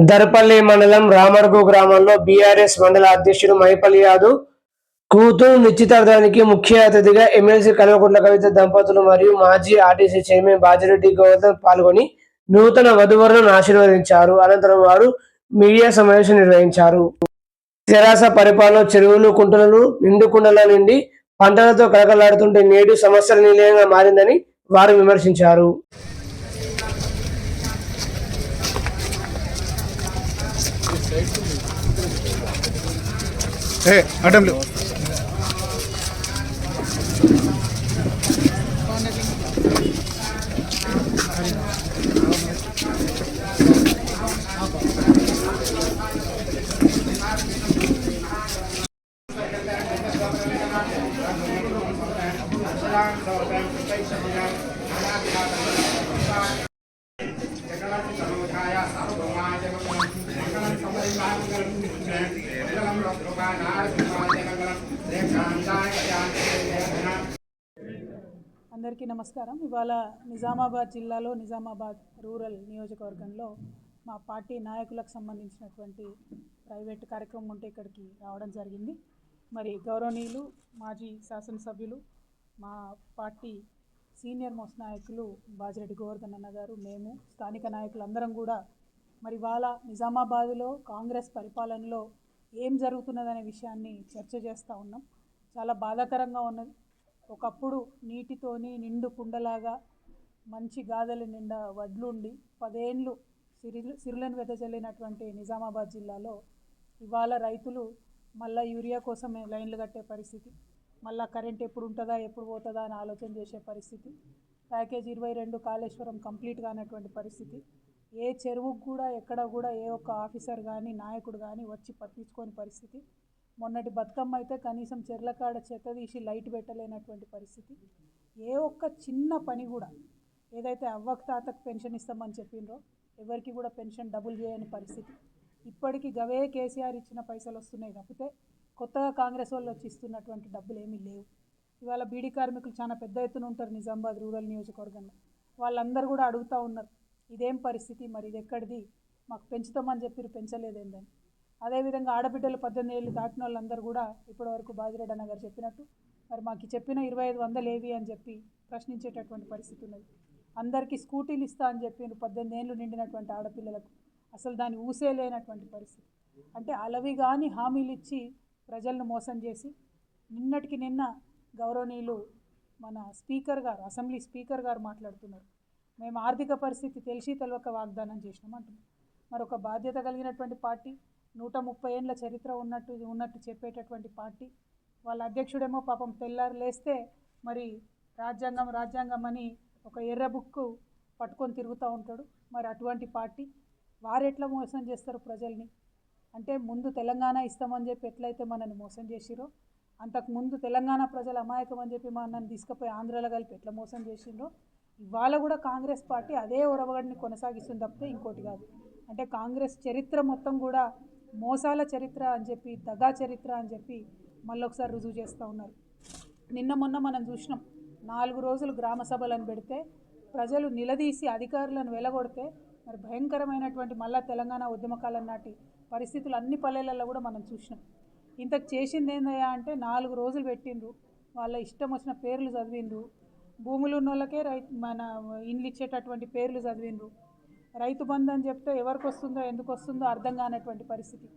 దర్పల్లి మండలం రామడుగు గ్రామంలో బీఆర్ఎస్ మండల అధ్యక్షుడు మైపల్లి యాదవ్ కూతురు నిశ్చితార్థానికి ముఖ్య అతిథిగా ఎమ్మెల్సీ కల్వకుంట్ల కవిత దంపతులు మరియు మాజీ ఆర్టీసీ చైర్మన్ బాజిరెడ్డి గోవర్ధన్ పాల్గొని నూతన వధువరులను ఆశీర్వదించారు. అనంతరం వారు మీడియా సమావేశం నిర్వహించారు. తెరాస పరిపాలన చెరువులు కుంటలను నిండు కుండల పంటలతో కలకలాడుతుంటే నేడు సమస్యల నిలయంగా మారిందని వారు విమర్శించారు. ఏ అడ్డం లేవు అందరికీ నమస్కారం. ఇవాళ నిజామాబాద్ జిల్లాలో నిజామాబాద్ రూరల్ నియోజకవర్గంలో మా పార్టీ నాయకులకు సంబంధించినటువంటి ప్రైవేట్ కార్యక్రమం ఉంటే ఇక్కడికి రావడం జరిగింది. మరి గౌరవనీయులు మాజీ శాసనసభ్యులు మా పార్టీ సీనియర్ మోస్ట్ నాయకులు బాజిరెడ్డి గోవర్ధన్ అన్న గారు మేము స్థానిక నాయకులందరం కూడా మరి ఇవాళ నిజామాబాద్లో కాంగ్రెస్ పరిపాలనలో ఏం జరుగుతున్నదనే విషయాన్ని చర్చ చేస్తూ ఉన్నాం. చాలా బాధాకరంగా ఉన్నది. ఒకప్పుడు నీటితోని నిండు కుండలాగా మంచి గాథల నిండా వడ్లుండి పదేండ్లు సిరి సిరులను వెదజల్లినటువంటి నిజామాబాద్ జిల్లాలో ఇవాళ రైతులు మళ్ళా యూరియా కోసమే లైన్లు కట్టే పరిస్థితి. మళ్ళా కరెంట్ ఎప్పుడు ఉంటుందా ఎప్పుడు పోతుందా అని ఆలోచన చేసే పరిస్థితి. ప్యాకేజ్ ఇరవై రెండు కాళేశ్వరం కంప్లీట్ కానటువంటి పరిస్థితి. ఏ చెరువుకు కూడా ఎక్కడ కూడా ఏ ఒక్క ఆఫీసర్ కానీ నాయకుడు కానీ వచ్చి పట్టించుకోని పరిస్థితి. మొన్నటి బతుకమ్మ అయితే కనీసం చెర్లకాడ చెత్త తీసి లైట్ పెట్టలేనటువంటి పరిస్థితి. ఏ ఒక్క చిన్న పని కూడా ఏదైతే అవ్వకు తాతకు పెన్షన్ ఇస్తామని చెప్పిండ్రో ఎవరికి కూడా పెన్షన్ డబుల్ చేయని పరిస్థితి. ఇప్పటికీ గవే కేసీఆర్ ఇచ్చిన పైసలు వస్తున్నాయి తప్పితే కొత్తగా కాంగ్రెస్ వాళ్ళు వచ్చి ఇస్తున్నటువంటి డబ్బులు ఏమీ లేవు. ఇవాళ బీడీ కార్మికులు చాలా పెద్ద ఎత్తున ఉంటారు నిజామాబాద్ రూరల్ నియోజకవర్గంలో. వాళ్ళందరూ కూడా అడుగుతూ ఉన్నారు ఇదేం పరిస్థితి? మరి ఇది ఎక్కడిది? మాకు పెంచుతామని చెప్పి పెంచలేదేందని. అదేవిధంగా ఆడబిడ్డలు పద్దెనిమిది ఏళ్ళు దాటిన వాళ్ళందరూ కూడా ఇప్పటివరకు బాజిరెడ్డి అన్న గారు చెప్పినట్టు మరి మాకు చెప్పిన ఇరవై ఐదు వందలు ఏవి అని చెప్పి ప్రశ్నించేటటువంటి పరిస్థితి ఉన్నది. అందరికీ స్కూటీలు ఇస్తా అని చెప్పి పద్దెనిమిది ఏళ్ళు నిండినటువంటి ఆడపిల్లలకు. అసలు దాన్ని ఊసే లేనటువంటి పరిస్థితి. అంటే అలవి కానీ హామీలు ఇచ్చి ప్రజలను మోసం చేసి నిన్నటికి నిన్న గౌరవనీయులు మన స్పీకర్ గారు అసెంబ్లీ స్పీకర్ గారు మాట్లాడుతున్నారు. మేము ఆర్థిక పరిస్థితి తెలిసి తెలవక వాగ్దానం చేసినాం అంటున్నాం మరొక బాధ్యత కలిగినటువంటి పార్టీ నూట ముప్పై ఏండ్ల చరిత్ర ఉన్నట్టు ఉన్నట్టు చెప్పేటటువంటి పార్టీ. వాళ్ళ అధ్యక్షుడేమో పాపం తెల్లారు లేస్తే మరి రాజ్యాంగం రాజ్యాంగం అని ఒక ఎర్ర బుక్కు పట్టుకొని తిరుగుతూ ఉంటాడు. మరి అటువంటి పార్టీ వారు ఎట్లా మోసం చేస్తారు ప్రజల్ని? అంటే ముందు తెలంగాణ ఇస్తామని చెప్పి ఎట్లయితే మనల్ని మోసం చేసిరో అంతకు ముందు తెలంగాణ ప్రజలు అమాయకం అని చెప్పి మనల్ని తీసుకుపోయి ఆంధ్రాలో కలిపి ఎట్లా మోసం చేసిండ్రో ఇవాళ కూడా కాంగ్రెస్ పార్టీ అదే ఉరవగడిని కొనసాగిస్తుంది తప్పితే ఇంకోటి కాదు. అంటే కాంగ్రెస్ చరిత్ర మొత్తం కూడా మోసాల చరిత్ర అని చెప్పి దగా చరిత్ర అని చెప్పి మళ్ళొకసారి రుజువు చేస్తూ ఉన్నారు. నిన్న మొన్న మనం చూసినాం నాలుగు రోజులు గ్రామ సభలను పెడితే ప్రజలు నిలదీసి అధికారులను వెలగొడితే మరి భయంకరమైనటువంటి మళ్ళా తెలంగాణ ఉద్యమకాలం నాటి పరిస్థితులు అన్ని పల్లెలలో కూడా మనం చూసినాం. ఇంతకు చేసింది ఏందయ్యా అంటే నాలుగు రోజులు పెట్టిండ్రు వాళ్ళ ఇష్టం వచ్చిన పేర్లు చదివిండ్రు భూములు ఉన్న వాళ్ళకే రైతు మన ఇండ్లు ఇచ్చేటటువంటి పేర్లు చదివిండ్రు రైతు బంధు అని చెప్తే ఎవరికి వస్తుందో ఎందుకు వస్తుందో అర్థం కానటువంటి పరిస్థితి.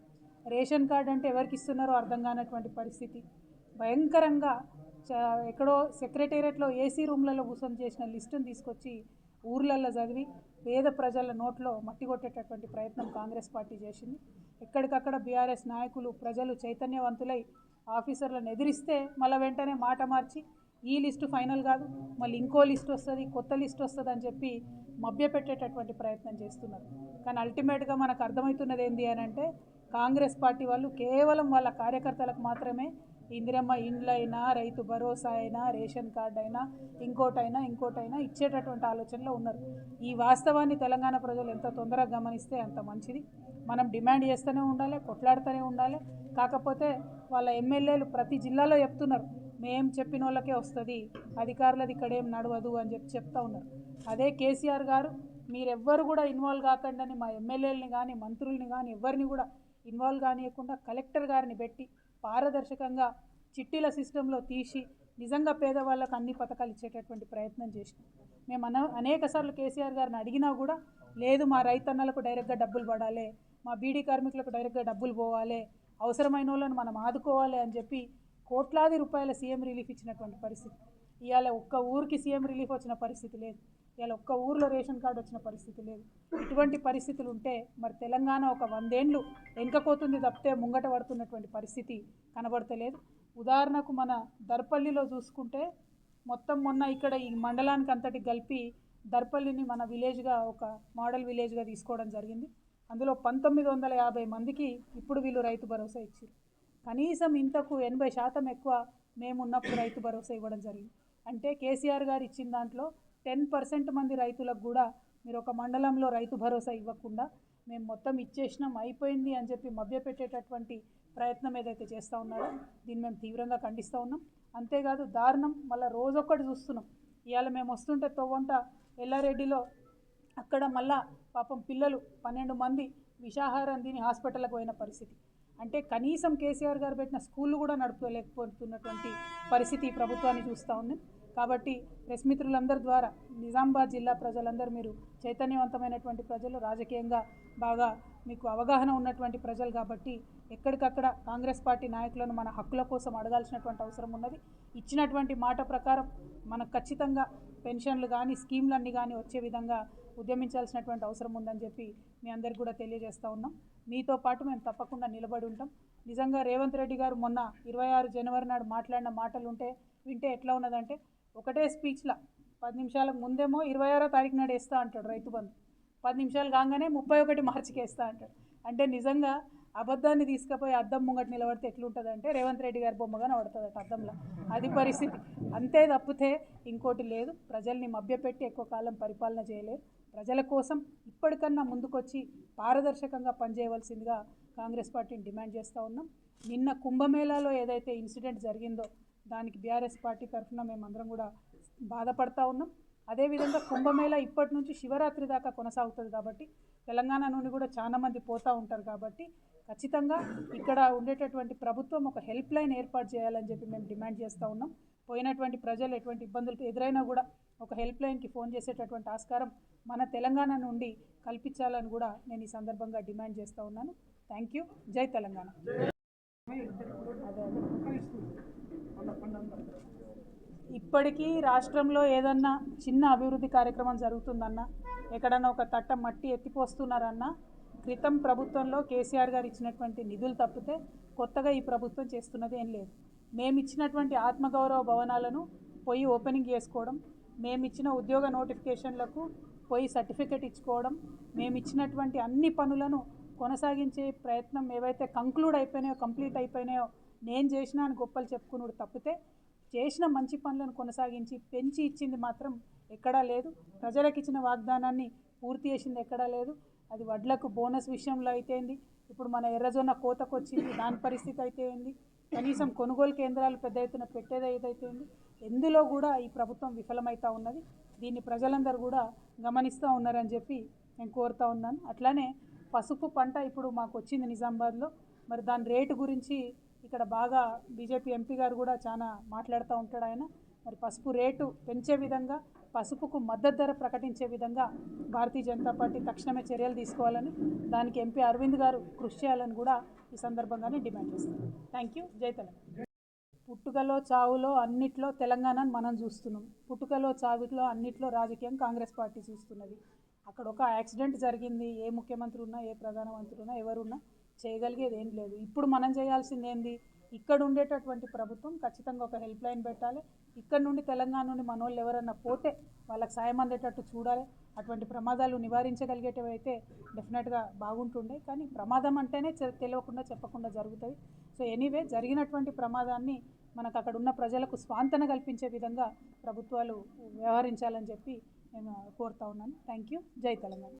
రేషన్ కార్డు అంటే ఎవరికి ఇస్తున్నారో అర్థం కానటువంటి పరిస్థితి. భయంకరంగా చ- ఎక్కడో సెక్రటేరియట్లో ఏసీ రూమ్లలో కూర్చొని చేసిన లిస్టును తీసుకొచ్చి ఊర్లల్లో చదివి పేద ప్రజల నోట్లో మట్టి కొట్టేటటువంటి ప్రయత్నం కాంగ్రెస్ పార్టీ చేసింది. ఎక్కడికక్కడ బీఆర్ఎస్ నాయకులు ప్రజలు చైతన్యవంతులై ఆఫీసర్లను ఎదిరిస్తే మళ్ళీ వెంటనే మాట మార్చి ఈ లిస్టు ఫైనల్ కాదు మళ్ళీ ఇంకో లిస్ట్ వస్తుంది కొత్త లిస్ట్ వస్తుంది అని చెప్పి మభ్యపెట్టేటటువంటి ప్రయత్నం చేస్తున్నారు. కానీ అల్టిమేట్గా మనకు అర్థమవుతున్నది ఏంటి అని అంటే కాంగ్రెస్ పార్టీ వాళ్ళు కేవలం వాళ్ళ కార్యకర్తలకు మాత్రమే ఇందిరమ్మ ఇండ్లు అయినా రైతు భరోసా అయినా రేషన్ కార్డు అయినా ఇంకోటైనా ఇంకోటైనా ఇచ్చేటటువంటి ఆలోచనలో ఉన్నారు. ఈ వాస్తవాన్ని తెలంగాణ ప్రజలు ఎంత తొందరగా గమనిస్తే అంత మంచిది. మనం డిమాండ్ చేస్తూనే ఉండాలి కొట్లాడుతూనే ఉండాలి. కాకపోతే వాళ్ళ ఎమ్మెల్యేలు ప్రతి జిల్లాలో చెప్తున్నారు మేం చెప్పిన వాళ్ళకే వస్తుంది. అధికారులది ఇక్కడేం నడవదు అని చెప్పి చెప్తా ఉన్నారు. అదే కేసీఆర్ గారు మీరెవ్వరు కూడా ఇన్వాల్వ్ కాకండి మా ఎమ్మెల్యేలని కానీ మంత్రుల్ని కానీ ఎవరిని కూడా ఇన్వాల్వ్ కానియకుండా కలెక్టర్ గారిని పెట్టి పారదర్శకంగా చిట్టీల సిస్టంలో తీసి నిజంగా పేదవాళ్ళకు అన్ని పథకాలు ఇచ్చేటటువంటి ప్రయత్నం చేసినాం. మేము అన అనేక సార్లు కేసీఆర్ గారిని అడిగినా కూడా లేదు మా రైతన్నలకు డైరెక్ట్గా డబ్బులు పడాలి మా బీడీ కార్మికులకు డైరెక్ట్గా డబ్బులు పోవాలి అవసరమైన వాళ్ళని మనం ఆదుకోవాలి అని చెప్పి కోట్లాది రూపాయల సీఎం రిలీఫ్ ఇచ్చినటువంటి పరిస్థితి. ఇవాళ ఒక్క ఊరికి సీఎం రిలీఫ్ వచ్చిన పరిస్థితి లేదు. ఇవాళ ఒక్క ఊర్లో రేషన్ కార్డు వచ్చిన పరిస్థితి లేదు. ఇటువంటి పరిస్థితులు ఉంటే మరి తెలంగాణ ఒక వందేండ్లు వెనుకపోతుంది తప్పితే ముంగట పడుతున్నటువంటి పరిస్థితి కనబడతలేదు. ఉదాహరణకు మన దర్పల్లిలో చూసుకుంటే మొత్తం మొన్న ఇక్కడ ఈ మండలానికి అంతటి కలిపి దర్పల్లిని మన విలేజ్గా ఒక మోడల్ విలేజ్గా తీసుకోవడం జరిగింది. అందులో పంతొమ్మిది వందల యాభై మందికి ఇప్పుడు వీళ్ళు రైతు భరోసా ఇచ్చారు కనీసం ఇంతకు ఎనభై శాతం ఎక్కువ మేమున్నప్పుడు రైతు భరోసా ఇవ్వడం జరిగింది. అంటే కేసీఆర్ గారు ఇచ్చిన దాంట్లో టెన్ పర్సెంట్ మంది రైతులకు కూడా మీరు ఒక మండలంలో రైతు భరోసా ఇవ్వకుండా మేము మొత్తం ఇచ్చేసినాం అయిపోయింది అని చెప్పి మభ్యపెట్టేటటువంటి ప్రయత్నం ఏదైతే చేస్తూ ఉన్నారో దీన్ని మేము తీవ్రంగా ఖండిస్తూ ఉన్నాం. అంతేకాదు దారుణం మళ్ళీ రోజొక్కటి చూస్తున్నాం. ఇవాళ మేము వస్తుంటే తొవ్వంట ఎల్లారెడ్డిలో అక్కడ మళ్ళా పాపం పిల్లలు పన్నెండు మంది విషాహారం తిని హాస్పిటల్కి పోయిన పరిస్థితి. అంటే కనీసం కేసీఆర్ గారు పెట్టిన స్కూళ్ళు కూడా నడుపుకోలేకపోతున్నటువంటి పరిస్థితి ఈ ప్రభుత్వాన్ని చూస్తూ ఉంది. కాబట్టి ప్రెస్ మిత్రులందరి ద్వారా నిజామాబాద్ జిల్లా ప్రజలందరూ మీరు చైతన్యవంతమైనటువంటి ప్రజలు రాజకీయంగా బాగా మీకు అవగాహన ఉన్నటువంటి ప్రజలు కాబట్టి ఎక్కడికక్కడ కాంగ్రెస్ పార్టీ నాయకులను మన హక్కుల కోసం అడగాల్సినటువంటి అవసరం ఉన్నది. ఇచ్చినటువంటి మాట ప్రకారం మనకు ఖచ్చితంగా పెన్షన్లు కానీ స్కీమ్లన్నీ కానీ వచ్చే విధంగా ఉద్యమించాల్సినటువంటి అవసరం ఉందని చెప్పి మీ అందరికి కూడా తెలియజేస్తూ ఉన్నాం. మీతో పాటు మేము తప్పకుండా నిలబడి ఉంటాం. నిజంగా రేవంత్ రెడ్డి గారు మొన్న ఇరవై ఆరు జనవరి నాడు మాట్లాడిన మాటలు ఉంటే వింటే ఎట్లా ఉన్నదంటే ఒకటే స్పీచ్లో పది నిమిషాలకు ముందేమో ఇరవై ఆరో తారీఖు నాడు వేస్తా అంటాడు రైతు బంధు. పది నిమిషాలు కాగానే ముప్పై ఒకటి మార్చికి వేస్తా అంటాడు. అంటే నిజంగా అబద్ధాన్ని తీసుకుపోయి అద్దం ముంగట నిలబడితే ఎట్లుంటుంది అంటే రేవంత్ రెడ్డి గారి బొమ్మగా నడుతుందట అద్దంలో. అది పరిస్థితి. అంతే తప్పితే ఇంకోటి లేదు. ప్రజల్ని మభ్యపెట్టి ఎక్కువ కాలం పరిపాలన చేయలేరు. ప్రజల కోసం ఇప్పటికన్నా ముందుకొచ్చి పారదర్శకంగా పనిచేయవలసిందిగా కాంగ్రెస్ పార్టీని డిమాండ్ చేస్తూ ఉన్నాం. నిన్న కుంభమేళాలో ఏదైతే ఇన్సిడెంట్ జరిగిందో దానికి బీఆర్ఎస్ పార్టీ తరఫున మేమందరం కూడా బాధపడతా ఉన్నాం. అదేవిధంగా కుంభమేళా ఇప్పటి నుంచి శివరాత్రి దాకా కొనసాగుతుంది కాబట్టి తెలంగాణ నుండి కూడా చాలామంది పోతూ ఉంటారు కాబట్టి ఖచ్చితంగా ఇక్కడ ఉండేటటువంటి ప్రభుత్వం ఒక హెల్ప్ లైన్ ఏర్పాటు చేయాలని చెప్పి మేము డిమాండ్ చేస్తూ ఉన్నాం. పోయినటువంటి ప్రజలు ఎటువంటి ఇబ్బందులు ఎదురైనా కూడా ఒక హెల్ప్ లైన్కి ఫోన్ చేసేటటువంటి ఆస్కారం మన తెలంగాణ నుండి కల్పించాలని కూడా నేను ఈ సందర్భంగా డిమాండ్ చేస్తూ ఉన్నాను. థ్యాంక్ యూ జై తెలంగాణ. అదే అదే ఇప్పటికీ రాష్ట్రంలో ఏదన్నా చిన్న అభివృద్ధి కార్యక్రమం జరుగుతుందన్నా ఎక్కడన్నా ఒక తట్ట మట్టి ఎత్తిపోస్తున్నారన్నా క్రితం ప్రభుత్వంలో కేసీఆర్ గారు ఇచ్చినటువంటి నిధులు తప్పితే కొత్తగా ఈ ప్రభుత్వం చేస్తున్నది ఏం లేదు. మేము ఇచ్చినటువంటి ఆత్మగౌరవ భవనాలను పోయి ఓపెనింగ్ చేసుకోవడం మేము ఇచ్చిన ఉద్యోగ నోటిఫికేషన్లకు పోయి సర్టిఫికెట్ ఇచ్చుకోవడం మేము ఇచ్చినటువంటి అన్ని పనులను కొనసాగించే ప్రయత్నం ఏవైతే కంక్లూడ్ అయిపోయినాయో కంప్లీట్ అయిపోయినాయో నేను చేసినా అని గొప్పలు చెప్పుకున్నాడు తప్పితే చేసిన మంచి పనులను కొనసాగించి పెంచి ఇచ్చింది మాత్రం ఎక్కడా లేదు. ప్రజలకు ఇచ్చిన వాగ్దానాన్ని పూర్తి చేసింది ఎక్కడా లేదు. అది వడ్లకు బోనస్ విషయంలో అయితేంది ఇప్పుడు మన ఎర్రజొన్న కోతకు వచ్చింది దాని పరిస్థితి అయితే ఏంది? కనీసం కొనుగోలు కేంద్రాలు పెద్ద ఎత్తున పెట్టేది ఏదైతే ఉంది ఎందులో కూడా ఈ ప్రభుత్వం విఫలమవుతూ ఉన్నది. దీన్ని ప్రజలందరూ కూడా గమనిస్తూ ఉన్నారని చెప్పి నేను కోరుతా ఉన్నాను. అట్లానే పసుపు పంట ఇప్పుడు మాకు వచ్చింది నిజామాబాద్లో. మరి దాని రేటు గురించి ఇక్కడ బాగా బీజేపీ ఎంపీ గారు కూడా చాలా మాట్లాడుతూ ఉంటాడు ఆయన. మరి పసుపు రేటు పెంచే విధంగా పసుపుకు మద్దతు ధర ప్రకటించే విధంగా భారతీయ జనతా పార్టీ తక్షణమే చర్యలు తీసుకోవాలని దానికి ఎంపీ అరవింద్ గారు కృషి చేయాలని కూడా ఈ సందర్భంగానే డిమాండ్ చేస్తున్నాం థ్యాంక్ యూ. జై తెలంగాణ. పుట్టుకలో చావులో అన్నిట్లో తెలంగాణను మనం చూస్తున్నాం. పుట్టుకలో చావులో అన్నిట్లో రాజకీయం కాంగ్రెస్ పార్టీ చూస్తున్నది. అక్కడ ఒక యాక్సిడెంట్ జరిగింది. ఏ ముఖ్యమంత్రి ఉన్నా ఏ ప్రధానమంత్రి ఉన్నా ఎవరున్నా చేయగలిగేది ఏం లేదు. ఇప్పుడు మనం చేయాల్సింది ఏంది? ఇక్కడ ఉండేటటువంటి ప్రభుత్వం ఖచ్చితంగా ఒక హెల్ప్ లైన్ పెట్టాలి. ఇక్కడ నుండి తెలంగాణ నుండి మనోళ్ళు ఎవరన్నా పోతే వాళ్ళకి సాయం అందేటట్టు చూడాలి. అటువంటి ప్రమాదాలు నివారించగలిగేటివైతే డెఫినెట్గా బాగుంటుండే. కానీ ప్రమాదం అంటేనే తెలియకుండా చెప్పకుండా జరుగుతుంది సో ఎనీవే జరిగినటువంటి ప్రమాదాన్ని మనకు అక్కడ ఉన్న ప్రజలకు స్వాంతన కల్పించే విధంగా ప్రభుత్వాలు వ్యవహరించాలని చెప్పి నేను కోరుతా ఉన్నాను. Thank you. జై తెలంగాణ.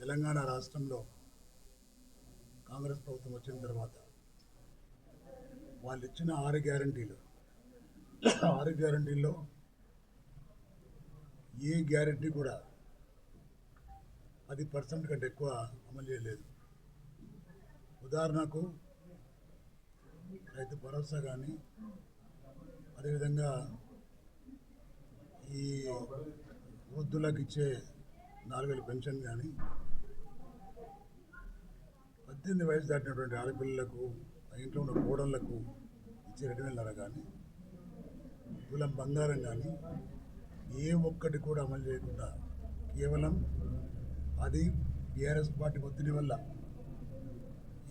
తెలంగాణ రాష్ట్రంలో కాంగ్రెస్ ప్రభుత్వం వచ్చిన తర్వాత వాళ్ళు ఇచ్చిన ఆరు గ్యారంటీలు ఆరు గ్యారంటీల్లో ఏ గ్యారంటీ కూడా పది పర్సెంట్ కంటే ఎక్కువ అమలు చేయలేదు. ఉదాహరణకు రైతు భరోసా కానీ అదేవిధంగా ఈ వృద్ధులకు ఇచ్చే నాలుగు పెన్షన్ కానీ పద్దెనిమిది వయసు దాటినటువంటి ఆడపిల్లలకు ఇంట్లో ఉన్న కోడళ్ళకు ఇచ్చే రెండు వేలన్నర కానీ తులం బంగారం కానీ ఏ ఒక్కటి కూడా అమలు చేయకుండా కేవలం అది బీఆర్ఎస్ పార్టీ ఒత్తిడి వల్ల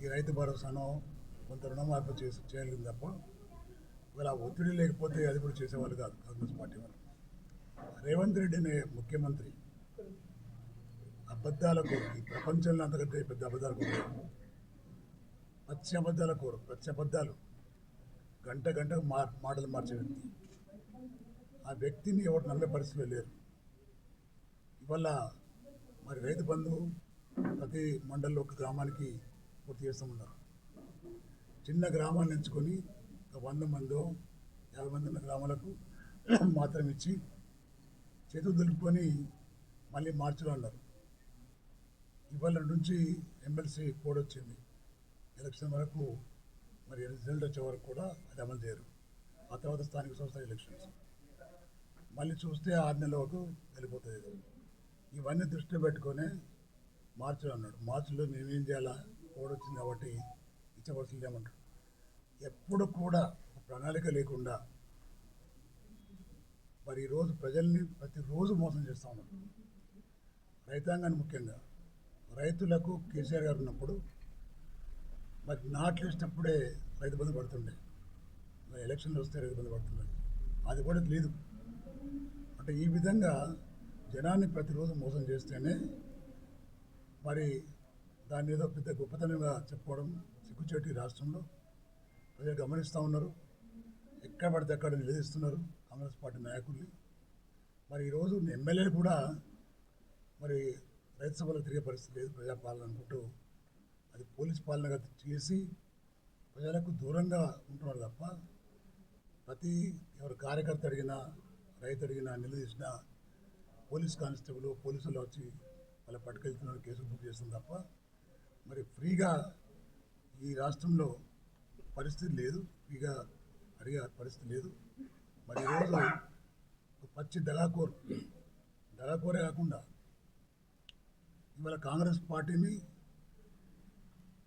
ఈ రైతు భరోసానో కొంత రుణమాఫీ చేసి చేయలేదు తప్ప ఇవాళ ఒత్తిడి లేకపోతే అది కూడా చేసేవాళ్ళు కాదు కాంగ్రెస్ పార్టీ వాళ్ళు. రేవంత్ రెడ్డి అనే ముఖ్యమంత్రి అబద్ధాలకు ఈ ప్రపంచంలో అంతకంటే పెద్ద అబద్ధాలు కూడా పచ్చి అబద్ధాల కోరు పచ్చి అబద్ధాలు గంట గంటకు మా మాటలు మార్చే వ్యక్తి. ఆ వ్యక్తిని ఎవరు నమ్మే పరిస్థితిలో లేరు. ఇవల్ల మరి రైతు బంధు ప్రతి మండలంలో ఒక గ్రామానికి పూర్తి చేస్తామన్నారు చిన్న గ్రామాన్ని ఎంచుకొని ఒక వంద మందో యాభై మంది ఉన్న గ్రామాలకు మాత్రం ఇచ్చి చేతులు దులుపుకొని మళ్ళీ మార్చిలో అన్నారు. ఇవాళ నుంచి ఎమ్మెల్సీ కోడ్ వచ్చింది. ఎలక్షన్ వరకు మరి రిజల్ట్ వచ్చే వరకు కూడా అది అమలు చేయరు. ఆ తర్వాత స్థానిక సంస్థ ఎలక్షన్స్. మళ్ళీ చూస్తే ఆరు నెలలకు వెళ్ళిపోతుంది ఇవన్నీ దృష్టిలో పెట్టుకొని మార్చిలో అన్నాడు. మార్చిలో మేమేం చేయాలా? కోడ్ వచ్చింది కాబట్టి ఇచ్చవలసింది ఏమంటాడు. ఎప్పుడు కూడా ప్రణాళిక లేకుండా మరి ఈరోజు ప్రజల్ని ప్రతిరోజు మోసం చేస్తూ ఉన్నారు రైతాంగాన్ని ముఖ్యంగా. రైతులకు కేసీఆర్ గారు ఉన్నప్పుడు మరి నాట్లు వేసినప్పుడే రైతు బంధు పడుతుండే. మరి ఎలక్షన్లు వస్తే రైతు బంధు పడుతుండే. అది కూడా లేదు. అంటే ఈ విధంగా జనాన్ని ప్రతిరోజు మోసం చేస్తేనే మరి దాన్ని ఏదో పెద్ద గొప్పతనంగా చెప్పుకోవడం సిగ్గుచేటి రాష్ట్రంలో. ప్రజలు గమనిస్తూ ఉన్నారు. ఎక్కడ పడితే అక్కడ నిలదీస్తున్నారు కాంగ్రెస్ పార్టీ నాయకుల్ని. మరి ఈరోజు ఎమ్మెల్యేలు కూడా మరి రైతు సభలో తిరిగే పరిస్థితి లేదు ప్రజాపాలన అనుకుంటూ. అది పోలీస్ పాలనగా చేసి ప్రజలకు దూరంగా ఉంటున్నారు తప్ప ప్రతి ఎవరు కార్యకర్త అడిగినా రైతు అడిగినా నిలదీసిన పోలీస్ కానిస్టేబుల్ పోలీసులు వచ్చి వాళ్ళ పట్టుకెళ్తున్నారు కేసులు బుక్ చేస్తుంది తప్ప మరి ఫ్రీగా ఈ రాష్ట్రంలో పరిస్థితి లేదు ఫ్రీగా అడిగే పరిస్థితి లేదు. మరి ఈరోజు పచ్చి దగాకోరు దళాకోరే కాకుండా ఇవాళ కాంగ్రెస్ పార్టీని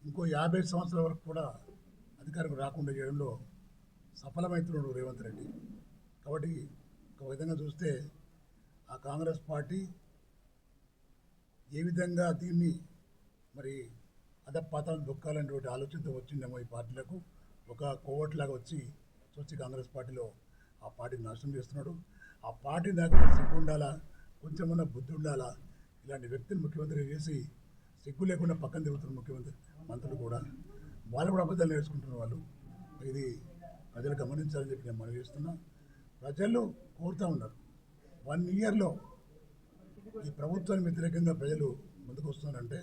ఇంకో యాభై సంవత్సరాల వరకు కూడా అధికారం రాకుండా చేయడంలో సఫలమవుతున్నాడు రేవంత్ రెడ్డి. కాబట్టి ఒక విధంగా చూస్తే ఆ కాంగ్రెస్ పార్టీ ఏ విధంగా దీన్ని మరి అధపాతాలను దొక్కాలనేటువంటి ఆలోచనతో వచ్చిందేమో ఈ పార్టీలకు. ఒక కోవట్లాగా వచ్చి చూసి కాంగ్రెస్ పార్టీలో ఆ పార్టీని నాశనం చేస్తున్నాడు. ఆ పార్టీ నాకు సిగ్గు ఉండాలా? కొంచెమన్నా బుద్ధి ఉండాలా? ఇలాంటి వ్యక్తిని ముఖ్యమంత్రి చేసి సిగ్గు లేకుండా పక్కన తిరుగుతున్న ముఖ్యమంత్రి మంత్రులు కూడా. వాళ్ళు కూడా అబద్ధాలు నేర్చుకుంటున్న వాళ్ళు. ఇది ప్రజలు గమనించాలని చెప్పి నేను మనవి చేస్తున్నా. ప్రజలు కోరుతూ ఉన్నారు. వన్ ఇయర్లో ఈ ప్రభుత్వానికి వ్యతిరేకంగా ప్రజలు ముందుకు వస్తున్నారంటే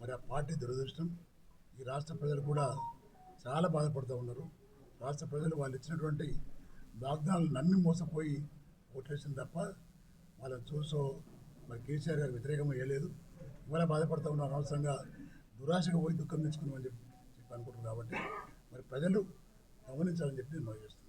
మరి ఆ పార్టీ దురదృష్టం. ఈ రాష్ట్ర ప్రజలు కూడా చాలా బాధపడుతూ ఉన్నారు. రాష్ట్ర ప్రజలు వాళ్ళు ఇచ్చినటువంటి వాగ్దానాలు నమ్మి మోసపోయి ఓట్లేసింది తప్ప వాళ్ళని చూసో మరి కేసీఆర్ గారు వ్యతిరేకం వేయలేదు ఇవాళ బాధపడుతూ ఉన్నారు అనవసరంగా దురాశగా పోయి దుఃఖం తెచ్చుకున్నామని చెప్పి చెప్పి అనుకుంటున్నారు కాబట్టి మరి ప్రజలు గమనించాలని చెప్పి నేను చేస్తాను